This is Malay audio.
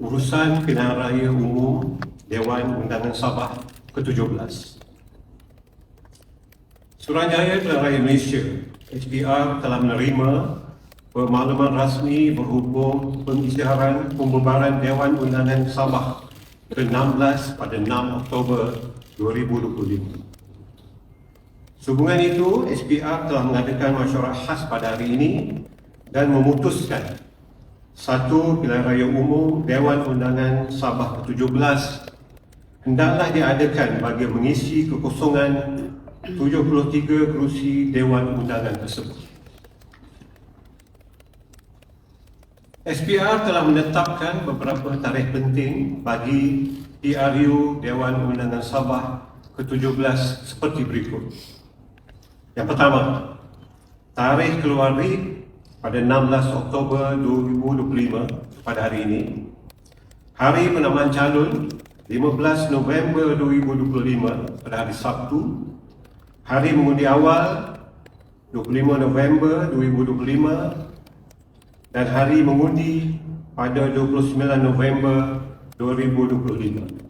Urusan Pilihan Raya Umum Dewan Undangan Sabah ke-17 Suruhanjaya Pilihan Raya Malaysia HPR telah menerima permakluman rasmi berhubung pengisytiharan pembubaran Dewan Undangan Sabah ke-16 pada 6 Oktober 2025. Sehubungan itu, SPR telah mengadakan masyarakat khas pada hari ini dan memutuskan satu pilihan raya umum Dewan Undangan Sabah ke-17 hendaklah diadakan bagi mengisi kekosongan 73 kerusi Dewan Undangan tersebut. SPR telah menetapkan beberapa tarikh penting bagi PRU Dewan Undangan Sabah ke-17 seperti berikut. Yang pertama, tarikh keluar pada 16 Oktober 2025 pada hari ini. Hari penamaan calon 15 November 2025 pada hari Sabtu. Hari mengundi awal 25 November 2025 dan hari mengundi pada 29 November 2025.